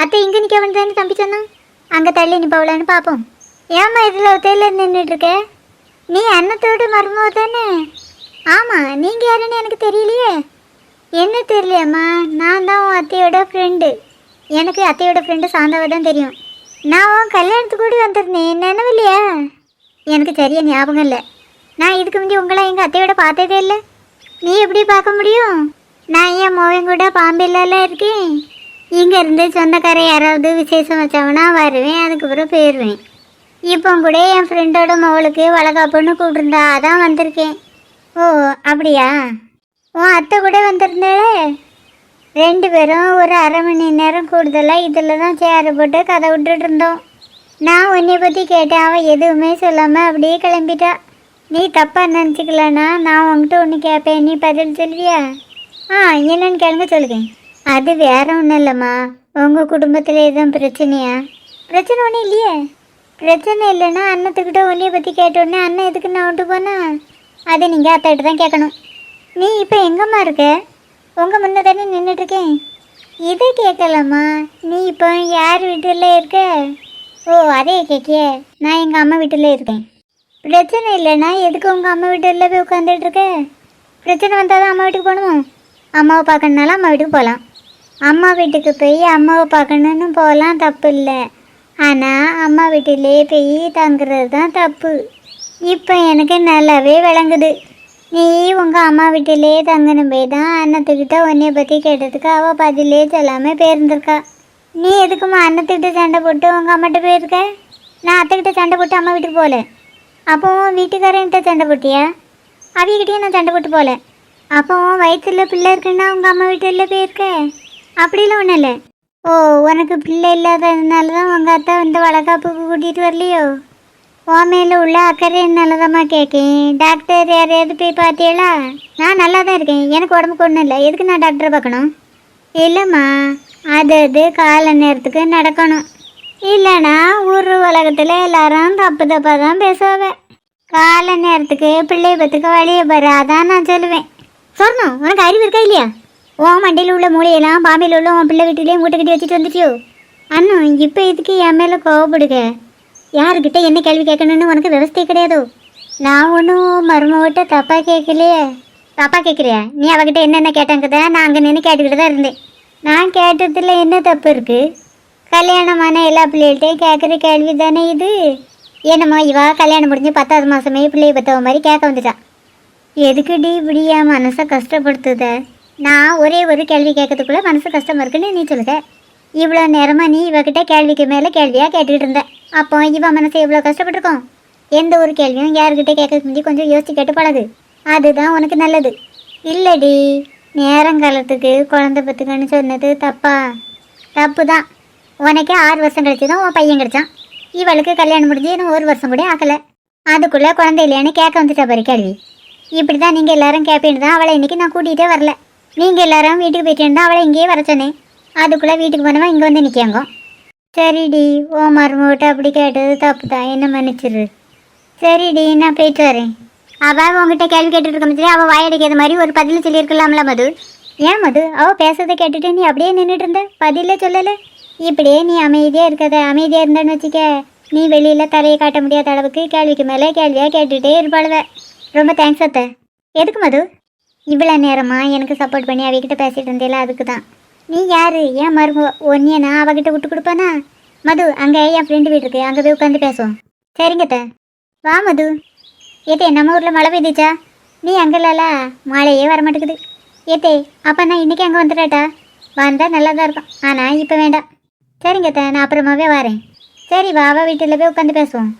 அத்தை இங்கே நிற்க வேண்டியதானே தம்பி சொன்னான்? அங்கே தள்ளி நிப்பவளான்னு பார்ப்போம் ஏம்மா இதில் ஒத்தையில் நின்றுட்டு இருக்க நீ அன்னத்தோடு மருமக தானே? ஆமாம் நீங்கள் யாருன்னு எனக்கு தெரியலையே. என்ன தெரியலையம்மா? நான் தான் உன் அத்தையோட ஃப்ரெண்டு எனக்கு அத்தையோட ஃப்ரெண்டு சாந்தாவை தான் தெரியும். நான் உன் கல்யாணத்துக்கு கூட வந்திருந்தேன். நினைவில்லையா? எனக்கு சரியா ஞாபகம் இல்லை. நான் இதுக்கு முந்தி உங்களை எங்கள் அத்தையோட பார்த்ததே இல்லை. நீ எப்படி பார்க்க முடியும்? நான் என் மோவன் கூட பாம்பேல இருக்கேன்? இங்கே இருந்து சொந்தக்கார யாராவது விசேஷம் வச்சாங்கன்னா வருவேன் அதுக்கப்புறம் போயிடுவேன். இப்போ கூட என் ஃப்ரெண்டோட மகளுக்கு வளகாப்புன்னு கூப்பிட்டுருந்தா அதான் வந்திருக்கேன். ஓ அப்படியா? உன் அத்தை கூட வந்திருந்தாளே? ரெண்டு பேரும் ஒரு அரை மணி நேரம் கூடுதலாக இதில் தான் சேரை போட்டு கதை விட்டுட்டு இருந்தோம். நான் உன்னை பற்றி கேட்டேன் அவள் எதுவுமே சொல்லாமல் அப்படியே கிளம்பிட்டா. நீ தப்பாக நினச்சிக்கலன்னா நான் உன்கிட்ட ஒன்று கேட்பேன் நீ பதில் சொல்வியா ஆ என்னன்னு கிளம்ப சொல்லுங்க. அது வேற ஒன்றும் இல்லைம்மா உங்கள் குடும்பத்தில் எதுவும் பிரச்சனையா? பிரச்சனை ஒன்றும் இல்லையே. பிரச்சனை இல்லைன்னா அண்ணத்துக்கிட்ட உன்னைய பற்றி கேட்டோடனே அண்ணன் எதுக்கு நான் விட்டு போனா? அதை நீங்கள் அத்தைகிட்ட தான் கேட்கணும். நீ இப்போ எங்கம்மா இருக்க? உங்கள் முன்ன தானே நின்றுட்டுருக்கேன் இதை கேட்கலம்மா. நீ இப்போ யார் வீட்டில் இருக்க? ஓ அதே கேட்கிய. நான் எங்கள் அம்மா வீட்டில் இருக்கேன். பிரச்சனை இல்லைன்னா எதுக்கு உங்கள் அம்மா வீட்டில் போய் உட்காந்துட்டு இருக்க பிரச்சனை வந்தால் தான் அம்மா வீட்டுக்கு போகணுமோ? அம்மாவை பார்க்கணுனாலும் அம்மா வீட்டுக்கு போகலாம். அம்மா வீட்டுக்கு போய் அம்மாவை பார்க்கணுன்னு போகலாம் தப்பு இல்லை ஆனால் அம்மா வீட்டிலே போய் தங்குறது தான் தப்பு. இப்போ எனக்கு நல்லாவே விளங்குது. நீ உங்கள் அம்மா வீட்டிலே தங்கணும் போய் தான் அண்ணத்துக்கிட்ட உன்னைய பற்றி கேட்டதுக்கு அவள் பதிலே சொல்லாமல் போயிருந்திருக்கா. நீ எதுக்குமா அண்ணத்துக்கிட்ட சண்டை போட்டு உங்கள் அம்மாட்ட போயிருக்க? நான் அத்தைக்கிட்ட சண்டை போட்டு அம்மா வீட்டுக்கு போகல. அப்போ உன் வீட்டுக்காரன்கிட்ட சண்டை போட்டியா? அவிகிட்டேயும் நான் சண்டை போட்டு போகல. அப்போ உன் வயிற்றுல பிள்ளை இருக்குன்னா உங்கள் அம்மா வீட்டில் போயிருக்க? அப்படிலாம் ஒன்றும் இல்லை. ஓ உனக்கு பிள்ளை இல்லாததுனால தான் உங்கள் அத்தை இந்த வளகாப்புக்கு கூட்டிகிட்டு வரலையோ? உன் மேலே உள்ள அக்கறை நல்லதாம்மா கேட்கேன் டாக்டர் யாரையாவது போய் பார்த்தியலா நான் நல்லா தான் இருக்கேன். எனக்கு உடம்புக்கு ஒன்றும் இல்லை. எதுக்கு நான் டாக்டரை பார்க்கணும்? இல்லைம்மா. அது அது கால நேரத்துக்கு நடக்கணும். இல்லைனா ஊர் உலகத்தில் எல்லாரும் தப்பு தப்பாக தான் பேசுவாங்க. கால நேரத்துக்கு பிள்ளை பத்துக்கு வழியை பாரு. அதான் நான் சொல்லுவேன். சொர்ணம் உனக்கு அறிவு இருக்கா இல்லையா? உன் மண்டையில் உள்ள மூளையெல்லாம் பாம்பையில் உள்ள உன் பிள்ளை வீட்டிலேயே மூட்டை கட்டி வச்சுட்டு வந்துட்டியோ? அண்ணன் இப்போ இதுக்கு என் மேலே கோவப்படுக? யாருக்கிட்ட என்ன கேள்வி கேட்கணும்னு உனக்கு விவசாய கிடையாதோ? நான் ஒன்றும் மருமகிட்ட தப்பாக கேட்கலையே. தப்பாக கேட்குறியா? நீ அவகிட்ட என்னென்ன கேட்டாங்கதா நான் அங்கே நின்று கேட்டுக்கிட்டு தான் இருந்தேன். நான் கேட்டதில் என்ன தப்பு இருக்குது கல்யாணமான எல்லா பிள்ளைகள்ட்டையும் கேட்குற கேள்வி தானே இது? என்னம்மா இவா கல்யாணம் முடிஞ்சு பத்தாவது மாதமே பிள்ளைய பத்தவ மாதிரி கேட்க வந்துட்டான் எதுக்குடி இப்படி என் மனசை கஷ்டப்படுத்துத? நான் ஒரே ஒரு கேள்வி கேட்கறதுக்குள்ள மனசு கஷ்டமா இருக்குன்னு நீ சொல்லுத. இவ்வளோ நேரமாக நீ இவகிட்ட கேள்விக்கு மேலே கேள்வியாக கேட்டுக்கிட்டு இருந்த. அப்போ இவன் மனசு எவ்வளோ கஷ்டப்பட்டுருக்கோம்? எந்த ஒரு கேள்வியும் யாருக்கிட்ட கேட்கறதுக்கு முந்தி கொஞ்சம் யோசிச்சு கேட்டு பழகு. அதுதான் உனக்கு நல்லது. இல்லடி நேரங்காலத்துக்கு குழந்தை பத்துக்கன்னு சொன்னது தப்பா? தப்பு தான் உனக்கே ஆறு வருஷம் கழிச்சு தான் உன் பையன் கிடைச்சான். இவளுக்கு கல்யாணம் முடிஞ்சு இன்னும் ஒரு வருஷம் கூட ஆக்கலை அதுக்குள்ளே குழந்தை இல்லையான்னு கேட்க வந்துட்டா பாரு கேள்வி. இப்படி தான் நீங்கள் எல்லாரும் கேட்பேன்னு தான் அவளை இன்னைக்கு நான் கூட்டிகிட்டே வரல. நீங்கள் எல்லாரும் வீட்டுக்கு போயிட்டேன்னு அவளை இங்கேயே வர சொன்னேன். அதுக்குள்ளே வீட்டுக்கு போனவன் இங்கே வந்து நிற்காங்க சரிடி ஓ மருமகிட்ட அப்படி கேட்டது தப்பு தான் என்ன மன்னிச்சிரு. சரிடி நான் போயிட்டு வரேன். அவள் உங்ககிட்ட கேள்வி கேட்டுட்டு இருக்க மாதிரி அவள் வாயடிக்காத மாதிரி ஒரு பதில் சொல்லியிருக்கலாம்ல மது. ஏன் மது? அவள் பேசுறதை கேட்டுட்டு நீ அப்படியே நின்றுட்டு இருந்த? பதிலே சொல்லலை. இப்படியே நீ அமைதியாக இருக்கிறத அமைதியாக இருந்தேன்னு வச்சுக்க. நீ வெளியில் தலையை காட்ட முடியாத அளவுக்கு கேள்விக்கு மேலே கேள்வியாக கேட்டுகிட்டே இருப்பாளுவ. ரொம்ப தேங்க்ஸ் அத்தை. எதுக்கு மது? இவ்வளோ நேரமா எனக்கு சப்போர்ட் பண்ணி அவகிட்ட பேசிகிட்டு இருந்தேல அதுக்கு தான் நீ யார்? ஏன் மரும? ஒன்னிய நான் அவகிட்ட விட்டு கொடுப்பானா? மது அங்கே என் ஃப்ரெண்டு வீடு இருக்கு. அங்கே போய் உட்காந்து பேசுவோம். சரிங்க த வா மது. ஏத்தே நம்ம ஊரில் மழை பெய்துச்சா? நீ அங்கே இல்லல? மழையே வர மாட்டேங்குது ஏத்தே அப்போ நான் இன்றைக்கி அங்கே வந்துடுறேட்டா வந்தால் நல்லா தான் இருக்கும். ஆனால் இப்போ வேண்டாம். சரிங்க த நான் அப்புறமாவே வரேன். சரி வா அவள் வீட்டில் போய் உட்காந்து பேசுவோம்.